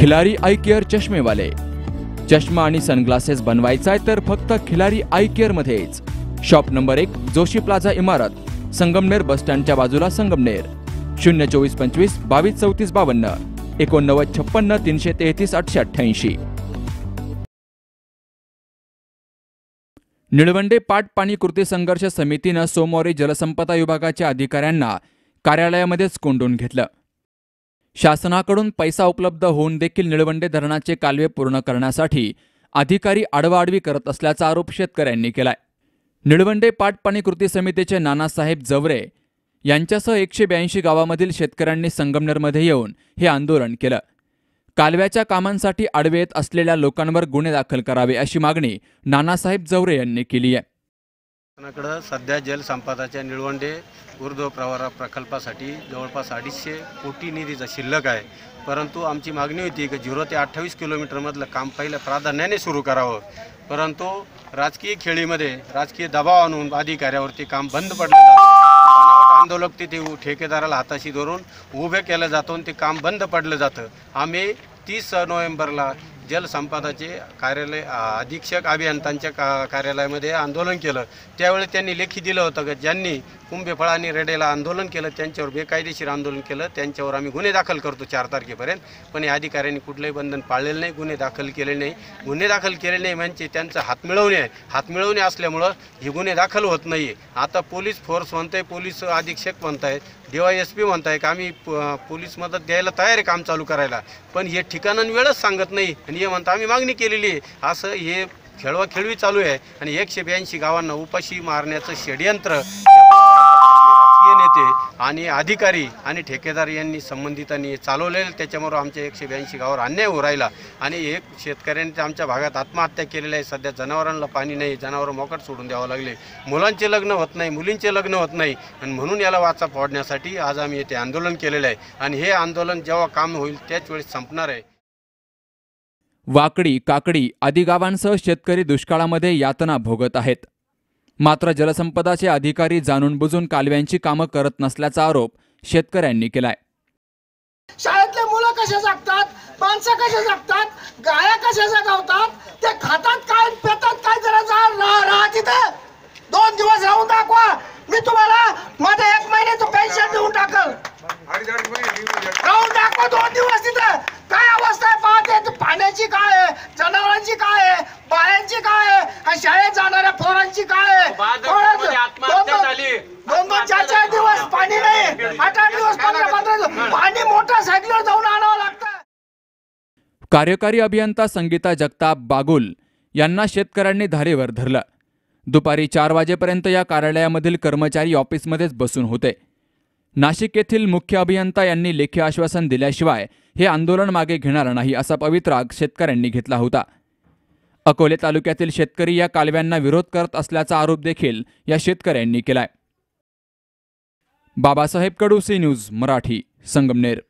Khillari eye care चष्मेवाले. चष्मा आणि sunglasses बनवायचा आहे तर फक्त खिलारी आय केअर मध्येच. शॉप नंबर एक जोशी प्लाझा इमारत संगमनेर बस स्टँडच्या बाजूला संगमनेर. शून्य चोवीस पंचवीस बावीस चौतीस बावन्न एकोणनव्वद छप्पन्न तीनशे तेहतीस आठशे अठ्ठ्याऐंशी. निळवंडे पाट पाणी कृती संघर्ष समितीनं सोमवारी जलसंपदा विभागाच्या अधिकाऱ्यांना कार्यालयामध्येच कोंडून घेतलं. शासनाकडून पैसा उपलब्ध होऊन देखील निळवंडे धरणाचे कालवे पूर्ण करण्यासाठी अधिकारी आडवाआडवी करत असल्याचा आरोप शेतकऱ्यांनी केलाय. निळवंडे पाटपाणी कृती समितीचे नानासाहेब जवरे यांच्यासह एकशे ब्याऐंशी गावामधील शेतकऱ्यांनी संगमनेरमध्ये येऊन हे आंदोलन केलं. कालव्याच्या कामांसाठी आडवे येत असलेल्या लोकांवर गुन्हे दाखल करावे अशी मागणी नानासाहेब जवरे यांनी केली आहे. शासनाकडं सध्या जलसंपदाच्या निळवंडे ऊर्ध्व प्रवारा प्रकल्पासाठी जवळपास अडीचशे कोटी निधीचा शिल्लक आहे. परंतु आमची मागणी होती की झिरो ते अठ्ठावीस किलोमीटरमधलं काम पहिलं प्राधान्याने सुरू करावं. परंतु राजकीय खेळीमध्ये राजकीय दबाव आणून अधिकाऱ्यावरती काम बंद पडलं जातं. आंदोलक तिथे ठेकेदाराला हाताशी धरून उभे केलं जातो आणि ते काम बंद पडलं जातं. आम्ही तीस नोव्हेंबरला जलसंपदाचे कार्यालय अधीक्षक अभियंत्यांच्या का कार्यालयामध्ये आंदोलन केलं. त्यावेळी त्यांनी लेखी दिलं होतं की ज्यांनी कुंभेफळ आणि रेडेला आंदोलन केलं त्यांच्यावर बेकायदेशीर आंदोलन केलं त्यांच्यावर आम्ही गुन्हे दाखल करतो चार तारखेपर्यंत. पण या अधिकाऱ्यांनी कुठलंही बंधन पाळलेलं नाही गुन्हे दाखल केले नाही. गुन्हे दाखल केले नाही म्हणजे त्यांचं हात मिळवणे आहे. हात मिळवणे असल्यामुळं हे गुन्हे दाखल होत नाही आता पोलीस फोर्स म्हणताय पोलीस अधीक्षक म्हणताय डी वाय एस पी म्हणताय का आम्ही प- पोलीस मदत द्यायला तयार आहे काम चालू करायला. पण हे ठिकाणं वेळच सांगत नाही आणि हे म्हणता आम्ही मागणी केलेली आहे. असं हे खेळवा खेळवी चालू आहे. आणि एकशे ब्याऐंशी गावांना उपाशी मारण्याचं षडयंत्र राजकीय नेते आणि अधिकारी आणि ठेकेदार यांनी संबंधितांनी चालवलेलं त्याच्यामुळं आमच्या एकशे ब्याऐंशी गावावर अन्याय होऊ राहिला. आणि एक शेतकऱ्यांनी आमच्या भागात आत्महत्या केलेल्या आहे. सध्या जनावरांना पाणी नाही जनावरं मोकट सोडून द्यावं लागले. मुलांचे लग्न होत नाही मुलींचे लग्न होत नाही. आणि म्हणून याला वाचा फोडण्यासाठी आज आम्ही येथे आंदोलन केलेलं आहे. आणि हे आंदोलन जेव्हा काम होईल त्याच वेळेस संपणार आहे. वाकडी काकडी आदी गावांसह शेतकरी दुष्काळामध्ये यातना भोगत आहेत. मात्र जलसंपदाचे अधिकारी जाणून बुजून कालव्यांची कामं करत नसल्याचा आरोप शेतकऱ्यांनी केलाय. शाळेतले मुलं कसे जागतात? माणसं कसे जागतात? गाया कशा जागवतात? ते खातात पाण्याची काय आहे? जनावरांची काय आहे? बायांची काय आहे? शाळेत जाणाऱ्या पोरांची काय आहे? बाजारपेठेमध्ये आत्महत्या दोन- झाली. दोन दोन चार चार दिवस पाणी नाही. आठ आठ दिवस पंधरा पंधरा दिवस पाणी मोटर सायकलवर जाऊन आणावं लागतं. कार्यकारी अभियंता संगीता जगताप बागुल यांना शेतकऱ्यांनी धारेवर धरलं. दुपारी चार वाजेपर्यंत या कार्यालयामधील कर्मचारी ऑफिसमध्येच बसून होते. नाशिक येथील मुख्य अभियंता यांनी लेखी आश्वासन दिल्याशिवाय हे आंदोलन मागे घेणार नाही असा पवित्रा शेतकऱ्यांनी घेतला होता. अकोले तालुक्यातील शेतकरी या कालव्यांना विरोध करत असल्याचा आरोप देखील या शेतकऱ्यांनी केलाय. Babasaheb Kadu C news Marathi Sangamner.